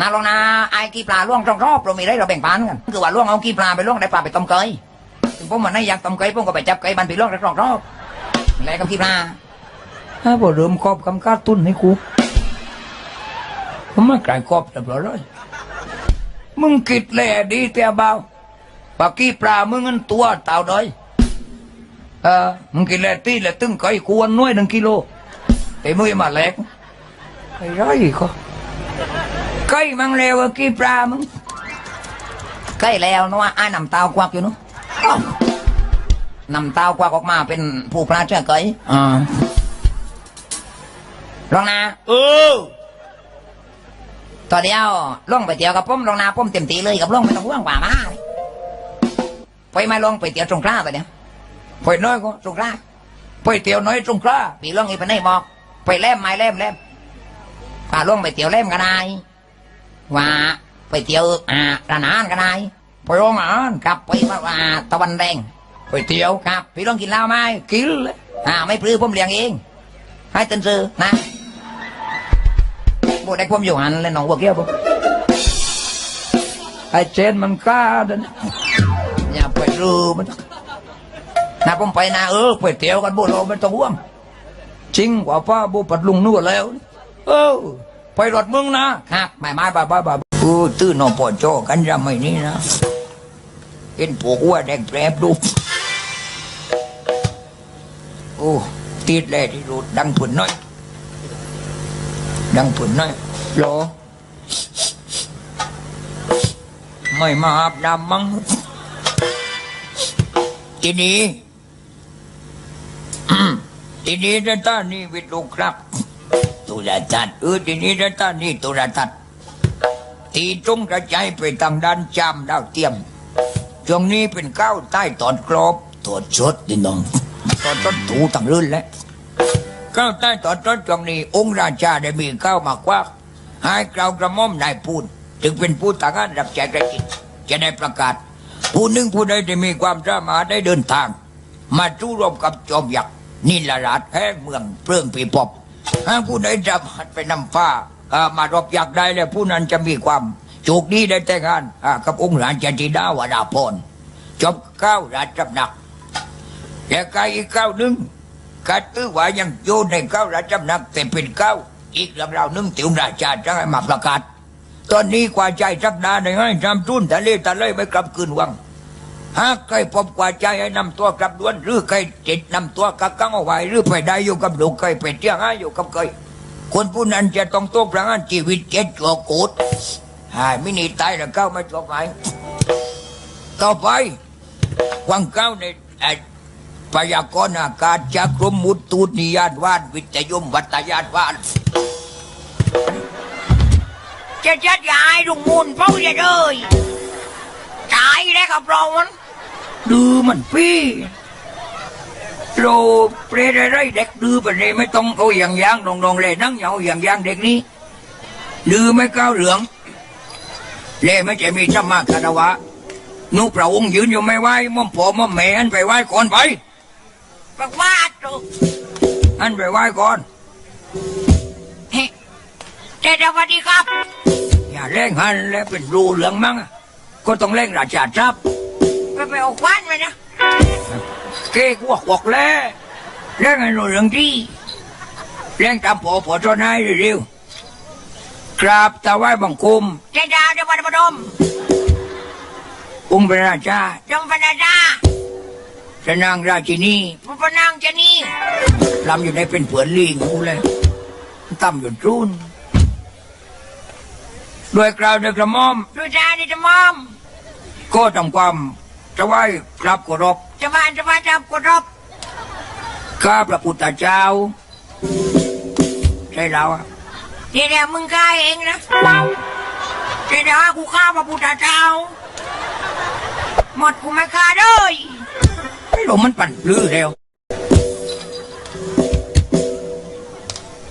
นาลองนาไอ้กีปลาล่วงรอบๆเรามีได้เราแบ่งปันกันคือว่าล่วงเอากีปลาไปล่วงได้ปลาไปต้มเกยถึงผมมันไม่อยากต้มเกยผมก็ไปจับเกยมันไปล่วงได้รอบๆอะไรกับกีปลาถ้าบ่เริ่มครอบกำกาตุ้นให้กูผมไม่กลายครอบเรียบร้อยเลยมึงคิดแหลดีเตียเบาปากกี้ปลามึงเงินตัวเต่าด้อยเออมึงกินแหลตีแลตึงไก่กวนน้อยหนึ่งกิโลแต่มือมาแหลกไอ้ไรก็ ไก่มังเลวกี้ปลามึงใกล้แล้วนะว่าไอ้นำเตากวักอยู่เนู้นำเตากวักออกมาเป็นผู้ปลาเชื่อเกยอ่าลองนาเออต่อเดียวล่องไปเตียวกับผมลองนาผมเต็มตีเลยกับล่องไม่ต้องห่วงป่ามาไปไม่ลองไปเตียวตรงกล้าไปเดียวไปน้อยก็ตรงกล้าไปเที่ยวน้อยตรงกล้าปีล่องอีไปไหนบอกไปแล่มไม้แล่มแล่มป่าล่องไปเตียวแล่มกันได้ ว่าไปเตียวอ่าร้านอาหารกันได้ไปโรงอาหารกลับไปว่าตะวันแดงไปเที่ยวครับพี่ล่องกินเหล้าไหมกินเลยอ่าไม่ปลื้มผมเลี้ยงเอง ให้ตันซื้อนะโบได้ผมอยู่หันเลยน้องวัวเกี้ยวผมไอ้เจนมันกล้าเดินอย่าไปรู้มันนะผมไปนะเออไปเที่ยวกันบุเราไม่ต้องห่วงจริงกว่าป้าบุปัดลุงนู่นแล้ว เออ ไปรถมึงนะครับไม่ไม่บ้าบ้าบ้ากูตื้อนอปอจอกันจะไม่นี่นะเห็นพวกว่าแดงแปรบดูโอ้ติดเลยที่รูดดังผุนน้อย ดังผุนน้อยโหรอไม่มาอาบน้ำมั้งทีนี้อืมทีนี้นะตานี่วิทย์ลูกครับ ตุลาทัดเออทีนี้นะตานี่ตุลาทัดตีจงกระจายไปทางด้านจามดาวเทียมช่วงนี้เป็นก้าวใต้ตอนกรอบตอดชดดิน้องตอนต้นถูต่างรื่นแล้วก้าวใต้ตอนต้นช่วงนี้ องค์ราชาได้มีก้าวมากว่าให้กล่าวกระม่อมนายพูดถึงเป็นผู้ต่างงานรับใช้กระกิจจะได้ประกาศ ผู้หนึ่งผู้ใดที่มีความสามารถได้เดินทาง มาสู้รบกับจอมยักษ์นิลราชแห่งเมืองเปลืองปีปอบ ผู้ใดจะไปนำฟ้าอ่อมารบยักได้แล้วผู้นั้นจะมีความโชคดีได้แต่งงานอ่ากับองค์ราชธิดาวราพรจบเก้าราชจำนักแต่กายอีกเก้านึงกัดตื้อว่ายังโยนในเก้าราชจำนักแต่เป็นเก้าอีกลำเราหนึ่งติวราชาจะให้มาประกาศ ตอนนี้กว่าใจสักดาในให้ทำทุนทะเลทะเลไม่กลับคืนวัง หากใครพบกว่าใจให้นำตัวกลับด้วน หรือใครจิตนำตัวกักกังเอาไว้หรือไปได้อยู่กับลูกใครไปเที่ยงหาอยู่กับใครคนผู้นั้นจะต้องตกประหารชีวิตเจ็ดตัวโกดหายไม่หนีตายแล้วก้าไม่จบไหมต่อไปวังก้าวในไอ้พยากรณ์อากาศจากกรมมุตุนิยานวานวิทยุมวัตยานวานจะจัดยายลุงมูลเฝ้าจะเลยตายแล้วกับเรามัน ดื้อมันพี่โลเปรย์อะไรเด็กดื้อไปเลยไม่ต้องเอาอย่างยางดองดองเลยนั่งเหยาอย่างยางเด็กนี้ดื้อไม่ก้าวเหลืองเล่ไม่จะมีธรรมะคารวะนุพระองค์ยืนอยู่ไม่ไหวม่อมพ่อม่อมแม่อันไปไหว้ก่อนไปบอกว่าตุอันไปไหว้ก่อนเฮ้เจ้าสวัสดีครับ อย่าเร่งหันแล้วเป็นรูเหลืองมั้งก็ต้องเร่งราชาทรัพย์ไปไปเอาควันไปนะ เก๊กวกวกแล้วเร่งให้รูเหลืองที่เร่งตามพ่อพ่อเจ้านายเร็วๆกราบตาไหว้บังคมเจ้าดาวเจ้าวันพนมองค์พระราชาจงพนาดาพระนางราชินีพระพนางเจนี่ลำอยู่ในเป็นเผือนลิงกูเลยตั้มอยู่จุนด้วยกล่าวด้วยกระหม่อมดูจาดิจะมอมก็ทำความ จะไหว้กราบเคารพจะบานจะบานจับกดรบข้าพระพุทธเจ้า ใช่แล้วอะเดี๋ยวเดี๋ยวมึงฆ่าเองนะเดี๋ยวเดี๋ยวกูฆ่าพระพุทธเจ้า หมดกูไม่ฆ่าเลยไม่รู้มันปั่นปลื้อแล้ว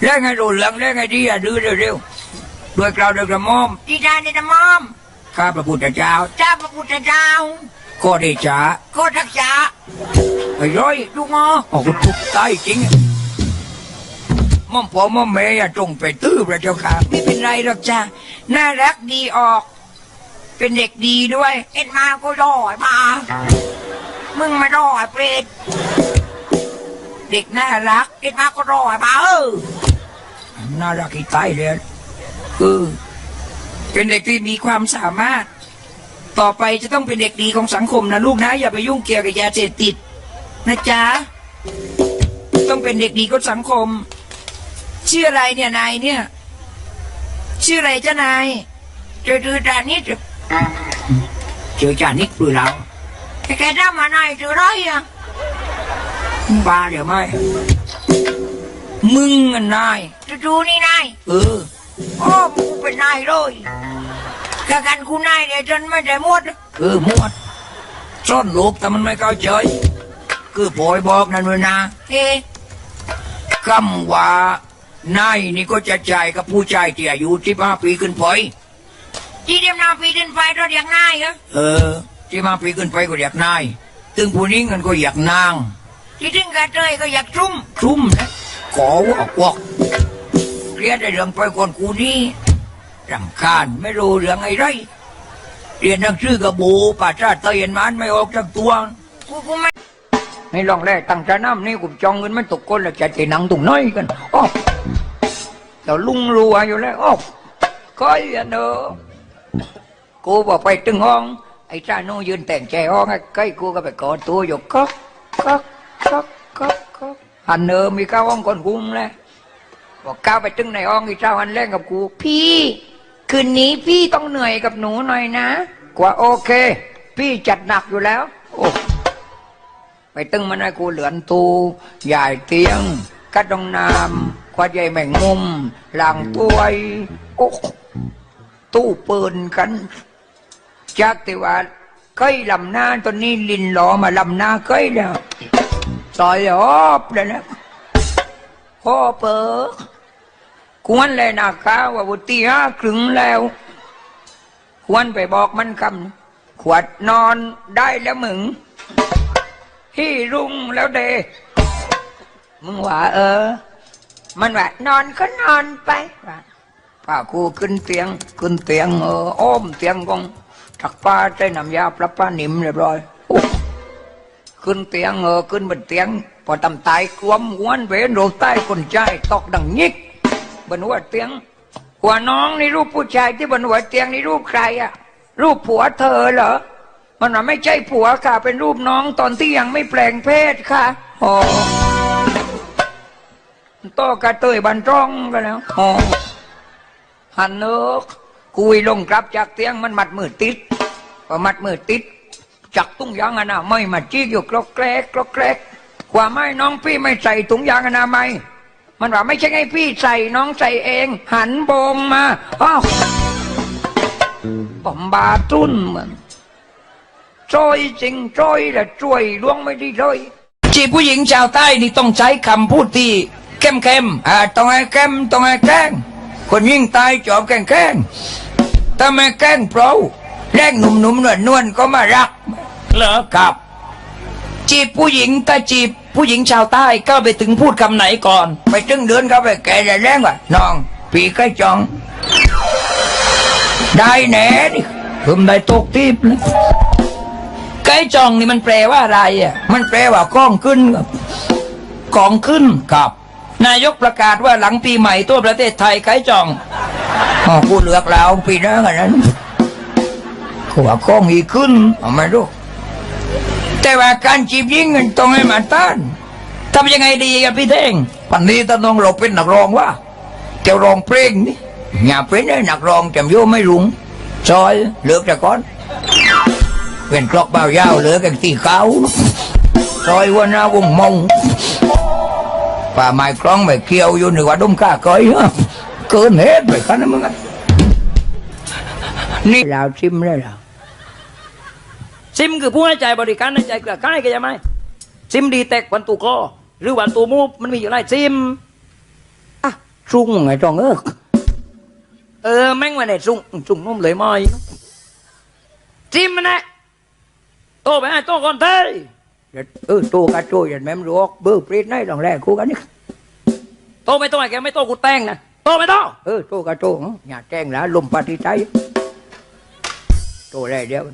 เร่งให้ดูเหลืองเร่งให้ดีอะดื้อเร็วๆด้วยกล่าวด้วยกระหม่อมดิจาดิจะมอมข้าพระพุทธเจ้า เจ้าพระพุทธเจ้า ก็ได้จ้าโคตรทักษะไอ้ร้อยลูกงอโอ้โหทุกตายจริงม่อมพ่อม่อมแม่อย่าจงไปตื้อพระเจ้าค่ะ ไม่เป็นไรหรอกจ้าน่ารักดีออก เป็นเด็กดีด้วย เอ็ดมาก็รอไอ้มา มึงมารอไอ้เปรตเด็กน่ารัก เอ็ดมาก็รอไอ้มาเออน่ารักอีตายเลยเออเป็นเด็กที่มีความสามารถ ต่อไปจะต้องเป็นเด็กดีของสังคมนะลูกนะ อย่าไปยุ่งเกี่ยวกับยาเสพติด นะจ๊ะ ต้องเป็นเด็กดีของสังคม ชื่ออะไรเนี่ยนายเนี่ย ชื่ออะไรจ้านายเจอคือจานิดเจอจานิกปือเราแกแกทำมานายเจอไรอะบ้าเดี๋ยวไม่มึงอะนายจะดูนี่นายเออโอ้กูเป็นนายเลย กะกันกูนายเนี่ยจนไม่ได้หมดเออหมดซ่อนลูกแต่มันไม่เข้าใจคือปอยบอกนั่นเว้ยนะเอ๊คำว่านายนี่ก็จะจ่ายกับผู้ชายที่อายุที่ห้าปีขึ้นไปที่เดียมนาปีเดินไปรถอยางนายเหรอเออที่ห้าปีขึ้นไปก็อยากนายถึงผู้นี้เงินก็อยากนาง ที่ถึงกระเทยก็อยากจุ่มชุ่มนะขอวอกวกเรียนได้เรื่องไปก่อนกูนี่ รำคาญไม่รู้เรื่องไอ้ไรเรียนหนังสือกับบูป่าชาติเตียนมันไม่ออกจากตัวกูกูไม่ให้ลองแรกตั้งใจน้ำนี่กูจองเงินมันตกก้นแล้วจะตีหนังตุ่งน้อยกันอ๋อแต่ลุงรัวอยู่แล้วอ๋อก้อยอะเนอะกูบอกไปตึงห้อง ไอ้จ้าโน่ยืนแต่งใจห้องไอ้ใกล้กูก็ไปกอดตัวอยู่ก๊อกก๊อกก๊อกก๊อกก๊อกหันเนอมีข้าวห้องคนกุ้มเลยบอกก้าวไปตึงในห้องไอ้เจ้าหันแรงกับกูพี่ คืนนี้พี่ต้องเหนื่อยกับหนูหน่อยนะ กว่าโอเค พี่จัดหนักอยู่แล้ว โอ้ไปตึงมันให้กูเหลือนตูใหญ่เตียงกัดดองน้ำควาดใหญ่แมงมุมหลังตัวยโอ้ตู้ปืนกัน จากที่ว่าเคยลำหน้าตอนนี้ลินหลอมาลำหน้าเคยแล้วซอยออบเลยนะพ่อเปิด กวนเลยนะคะว่าบุตรีห้าครึ่งแล้ว ควรไปบอกมันคำขวดนอนได้แล้วมึงที่รุ่งแล้วเด มึงว่าเออ มันว่านอนก็นอนไปว่าป้ากูขึ้นเตียงขึ้นเตียงเอออ้อมเตียงกองถักป้าใช้น้ำยาปรับป้านิ่มเรียบร้อยขึ้นเตียงเออขึ้นบนเตียง พอตำตายกลวมหวนเวนโรใต้คนใจตอกดังยิก บนหัวเตียง หัวน้องนี่รูปผู้ชายที่บนหัวเตียงนี่รูปใครอะรูปผัวเธอเหรอมันว่าไม่ใช่ผัวค่ะ เป็นรูปน้องตอนที่ยังไม่แปลงเพศค่ะอ๋อโตกระเตยบันจ้องกันแล้วอ๋อหันเนกกุยลงกลับจากเตียงมันมัดมือติดพอมัดมือติดจักตุ้งยางอนาไมัยมาจี้อยู่กรอกแกรกกรอกแกรกกว่าไม่น้องพี่ไม่ใส่ถุงยางอนามัย มันว่าไม่ใช่ให้พี่ใส่น้องใส่เอง หันโบงมาอ้าวผมบาตุ้นเหมือนจอยจริงจอยและช่วยล่วงไม่ได้เลยจีบผู้หญิงชาวใต้นี่ต้องใช้คำพูดที่เข้มเข้มอ่าต้องให้เข้มต้องให้แกล้งคนยิ่งตายจอบแกล้งแกล้งถ้าไม่แกล้งเพราแรกหนุ่มๆนวลนวลก็มารักเหรอครับ จีบผู้หญิงถ้าจีบ ผู้หญิงชาวใต้ก็ไปถึงพูดคำไหนก่อน ไปถึงเดือนเข้าไปแก่แรงว่ะน้องปีใกล้จอง ได้แหน่ดิผมได้ตกทิพย์เลยไก่จองนี่มันแปลว่าอะไรอะมันแปลว่ากล้องขึ้นครับกองขึ้นครับ นายกประกาศว่าหลังปีใหม่ทั่วประเทศไทยไก่จองอ๋อกูเลือกแล้วปีหน้ากันนั้นขวากล้องอีขึ้นเอาไม่รู้ แต่ว่าการจีบยิงมันต้องให้มันต้านทำยังไงดีกับพี่เท่งวันนี้ถ้าน้องเราเป็นนักร้องว่าจะร้องเพลงนี่อย่าเป็นไอ้นักร้องจำโยไม่รุงซอยเลือกแต่ก่อนเป็นกลอกเบายาวเหลือกันตีเขาซอยวันนาวงมงป่าไม้คล้องไม่เกี่ยวอยู่หนึ่งว่าดุมข้าก้อยเหรอเกินเหตุไปขนาดมึงอะนี่เราชิมเลยเหรอ ซิมคือผู้ให้ใจบริการให้ใจเกลือใกล้กันใช่ไหมซิมดีแตกวันตูคอหรือวันตูมูมันมีอยู่หลายซิม À, trung ไงจองเออเออแม่งวันไหนสุ่งสุ่งนุ่มเลยมอยซิมมันนะโตไปให้โตก่อนเท้ยเออโตกระโจยแม่มรวกเบอร์ปรีดในตองแรกคู่กันนี่โตไม่โตไอ้แกไม่โตกูแต่งนะโตไปโตเออโตก็โตอย่าแจ้งละลมปฏิใจโตได้เดียว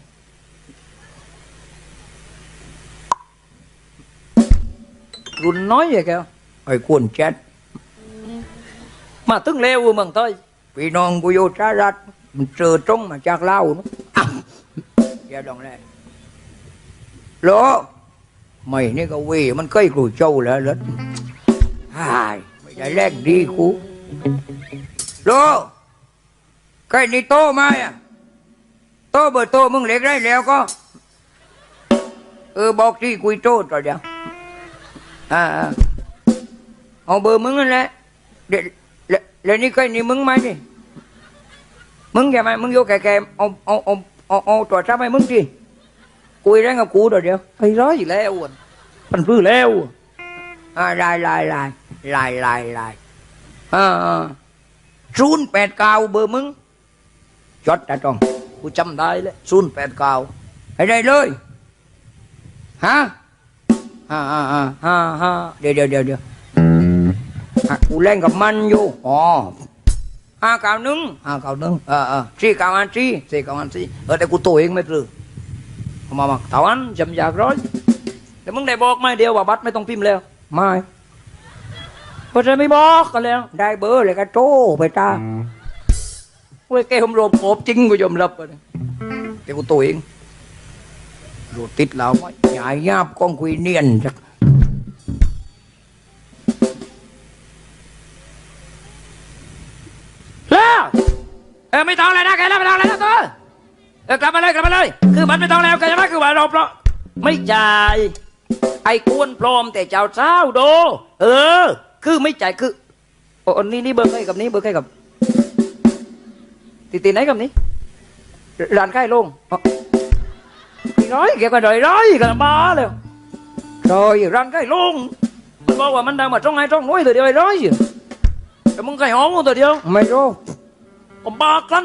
รุ่นน้อยอย่างแกไอ้คนแชทมาตึงเลวเมืองเต้ยพี่น้องกูอยู่สหรัฐมันเจอตรงมาจากเล่าวนะอะเดี๋ยวดองแรกโลไม่นี่ก็เวยมันเคยกูเจ้าแล้วเลยหายไม่ได้แรกดีกูโลใครนี่โตมาอะโตเบอร์โตมึงเล็กได้แล้วก็ เออบอกที่คุยโตต่อเดี๋ยวอ่าอ่าเอาเบอร์มึงนั่นแหละเดี๋ยว แล้วแล้วนี่ใครนี่มึงไหมนี่มึงอย่ามามึงโยกแก่ๆเอาเอาเอาเอาเอาตัวทรัพย์ให้มึงทีคุยได้กับกูต่อเดี๋ยว ฮะฮ่าฮ่าฮ่าฮ่าฮ่าเดี๋ยวเดี๋ยวเดี๋ยวเดี๋ยวอะกูเล่นกับมันอยู่อ๋อห้าเก้าหนึ่งห้าเก้าหนึ่งเออเออสี่เก้าอันสี่สี่เก้าอันสี่เออแต่กูตัวเองไม่ปลือเอามามาเท่านั้นจำอยากร้อยแต่มึงได้บอกไหมเดียวว่าบัตรไม่ต้องพิมพ์แล้วไม่เพราะฉะนั้นไม่บอกกันแล้ว ได้เบอร์เลยก็โจ้ไปตาเว้ยแกผมรบโอบจริงกูยอมรับอะแต่กูตัวเอง รูติดเราไม่ใหญ่ยาบกองคุยเนียนจักแล้วเออไม่ต้องเลยนะแกแล้วไม่ต้องเลยนะตัวเออกลับมาเลยกลับมาเลย คือบัตรไม่ต้องแล้วแกจะไม่คือว่าเราเพราะไม่จ่ายไอ้กวนพร้อมแต่เจ้าเช้าโด เออ คือไม่จ่ายคือโอ้นี่นี่เบอร์ใครกับนี้เบอร์ใครกับตีตีไหนกับนี้ร้านใกล้ลง อ๋ออีร้อยแกก็ได้ร้อยกันบ้าเลยโอ้ยรังใกล้ลงมันบอกว่ามันดังมาจ้องไงจ้องน้อยตัวเดียวไอ้ร้อยแต่มึงไก่หอมตัวเดียว ไม่รู้ ผมบ้ากลั้น